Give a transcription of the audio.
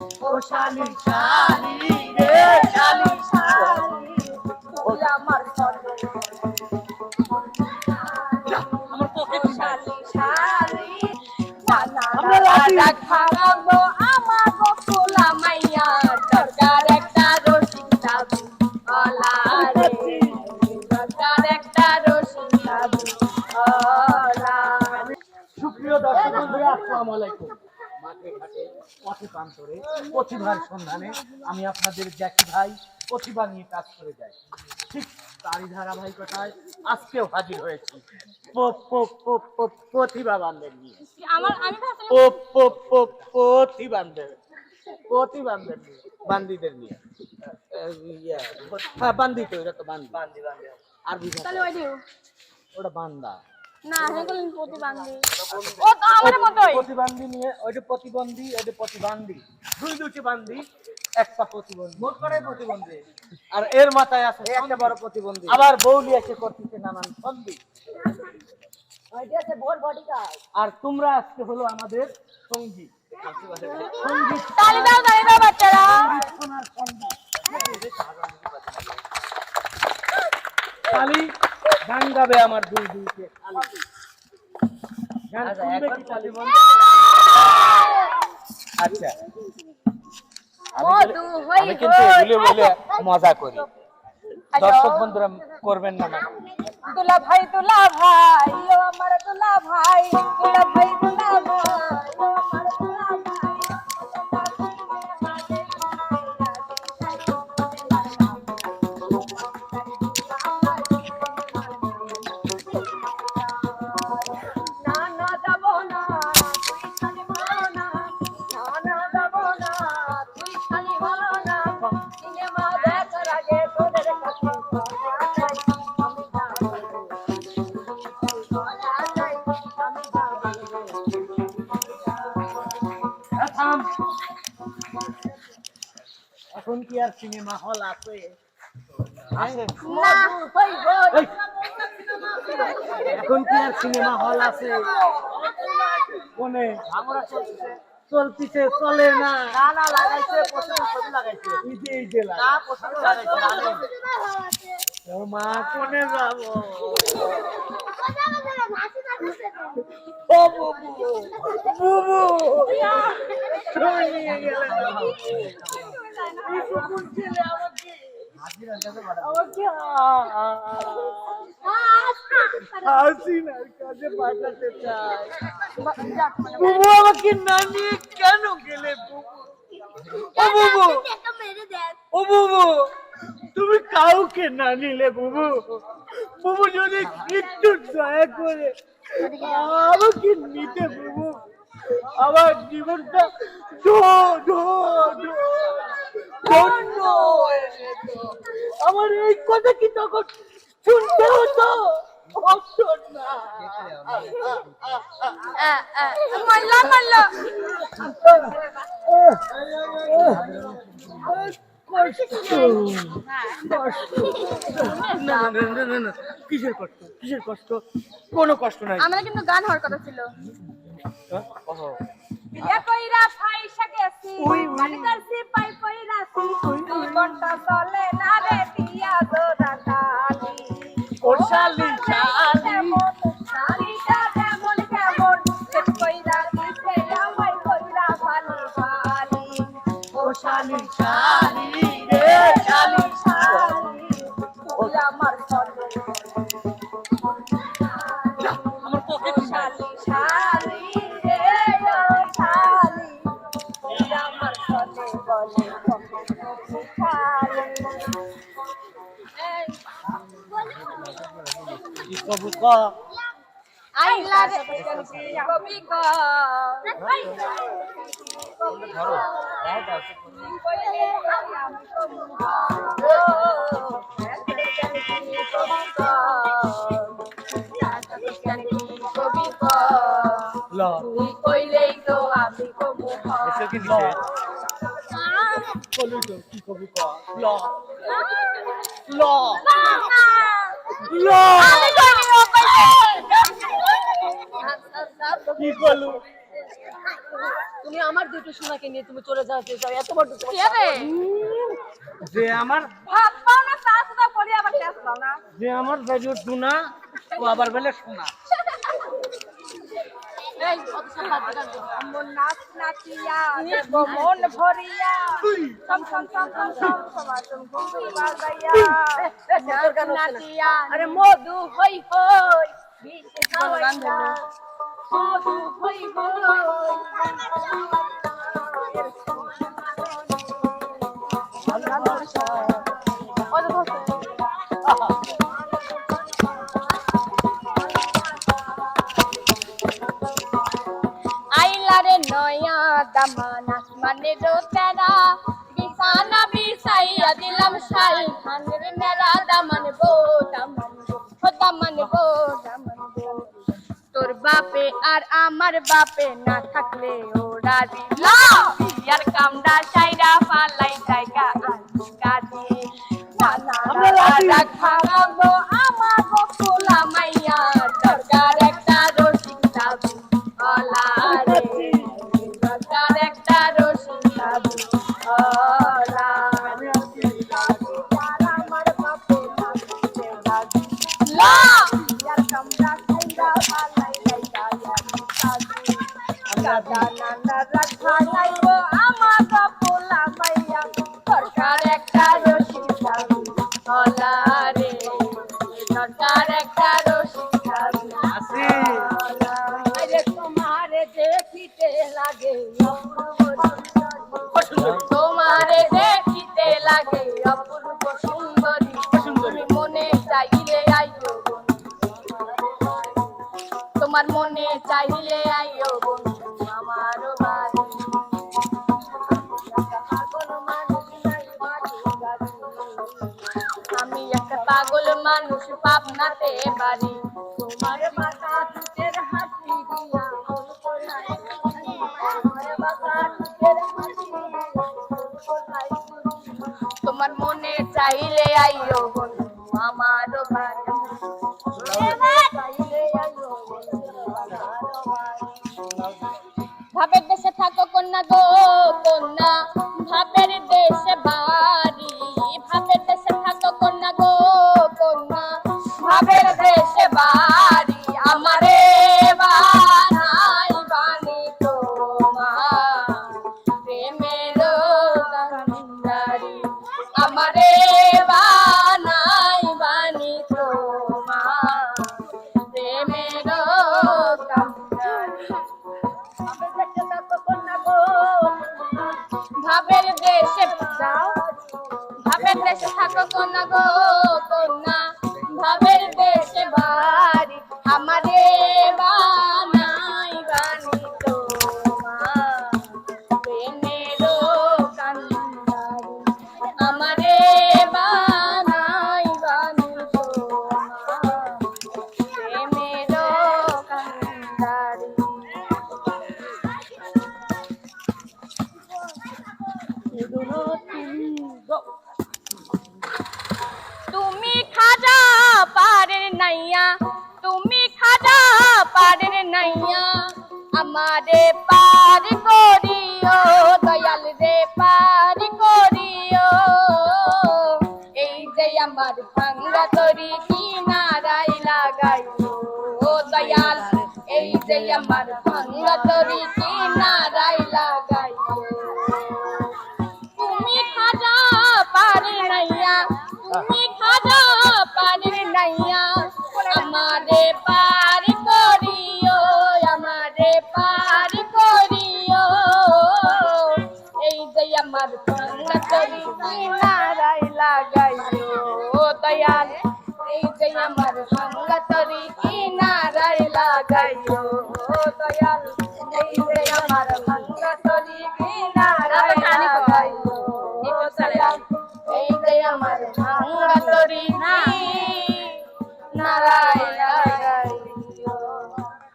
ও শালি শালি রে শালি শালি তুই আমার আমার পকেট শালি শালি। আমার পথে প্রান্তরে প্রতিভার সন্ধানে আমি আপনাদের জ্যাকি ভাই প্রতিভা নিয়ে কাজ করে যাই। ঠিক তারই ধারাবাহিকতায় আজকেও হাজির হয়েছি। প্রতিভা বান্ধব নিয়ে। প্রতিবান্ধব প্রতিবান্ধব নিয়ে বান্দিদের নিয়ে। ইয়ে, হ্যাঁ বান্দি তো এটা তো বান্দি। বান্দি বান্দি। আর ওটা বান্দা। না হেগুলো প্রতিবন্ধী। ও তো আমার মতোই। প্রতিবন্ধী নিয়ে ওইটা প্রতিবন্ধী ওইটা প্রতিবন্ধী। দুই দুটি বান্ধি এক পা প্রতিবন্ধী মোট করে প্রতিবন্ধী? আর এর মাথায় আছে একটা বড় প্রতিবন্ধী। আবার বৌলি এসে করতেছে নানান সন্ধি আর তোমরা আজকে হলো আমাদের সঙ্গী। তালি দাও তালি দাও বাচ্চারা। তালি গান গাবে আমার দুই তালি বল আচ্ছা। আমি কিন্তু-। এগুলো বলে মজা করি। দর্শক বন্ধুরা করবেন না না দুলা ভাই দুলা ভাই ও আমার দুলা ভাই দুলা ভাই দুলা ভাই এখন কি আর সিনেমা হল আছে? এখন কি আর সিনেমা হল আছে? কোনে? আমরা চলতেছে চলতেছে চলে না। না না লাগাইছে প্রথম ছবি লাগাইছে। এই যে এই যে না প্রথম লাগাইছে ও মা কোনে যাব? ও বুবু বুবু। তুমি নিয়ে গেলে আমাকে না নিয়ে কেন গেলে বুবু? ও বুবু, তুমি কাউকে না নিলে বুবু? বুবু যদি একটু দয়া করে আমাকে নিতে বুবু আমার জীবনটা ধো ধো ধো। হয়ে। আমার এই কথা কি তখন শুনতে হতো মাল্লা মাল্লা কিসের কষ্ট কিসের কষ্ট কোনো কষ্ট নাই আমাদের কিন্তু গান হওয়ার কথা ছিল ওহো। ইয়া কইরা ফাইসা গেছি। মালিকার সিপাই কইরাছি ঘণ্টা চলে না রে দিয়া জোড়া তালি ওর শালি শালি শালিটা কেমন কেমন সে কইরা দিছে আমায় কইরা ফালি ফালি ও শালি শালি কি কবু ক আই লাভ কবি ক ধরো কইলে আমি কবি কবি ক ল তুই কইলেই তো আমি কবু এসে কি লিখে কলু তো কি কবু ক ল ল ল আমি কইনি ও কইছে কি তুমি আমার দুটো সোনাকে নিয়ে তুমি চলে যাও যে যাও এত বড় যে আমার ভাত পাও না তা সুদা করি আবার টেস পাও না। যে আমার বেজুর সোনা ও আবার বেলে শোনা এই অত সব বাদ দাও তো। মন নাচ নাচিয়া মন ভরিয়া সম সম সম বাজাইয়া। নাচিয়া। আরে মধু হই হই মধু হই আসমানে রোতেরা বিছানা বিছাইয়া দিলাম শাল। খানের মেরা দামান গো দামান ও দামান তোর বাপে আর আমার বাপে না থাকলে ওরা দিল। বিয়ার কামড়া সাইরা ফালাই জায়গা কাজে। রাগ ভাঙাবো আমার গো খোলা সরকার একটা রশি সরকার একটা রশি তোমারে দেখিতে লাগে। চাইলে আইও বন্ধু আমার বাড়ি। আমি একটা পাগল মানুষ পাবনাতে বাড়ি। তোমার আমার ভাঙ্গা তরি কিনারাই লাগাইও ও দয়াল। এই যে আমার ভাঙ্গা তরি কিনারাই লাগাইও তুমি খাজা পারে নাইয়া, তুমি গঙ্গাতরি কিনারায় লাগাইও দয়াল এই যে আমার গঙ্গাতরি কিনারায় লাগাইও দয়াল এই যে আমার গঙ্গাতরি নারায়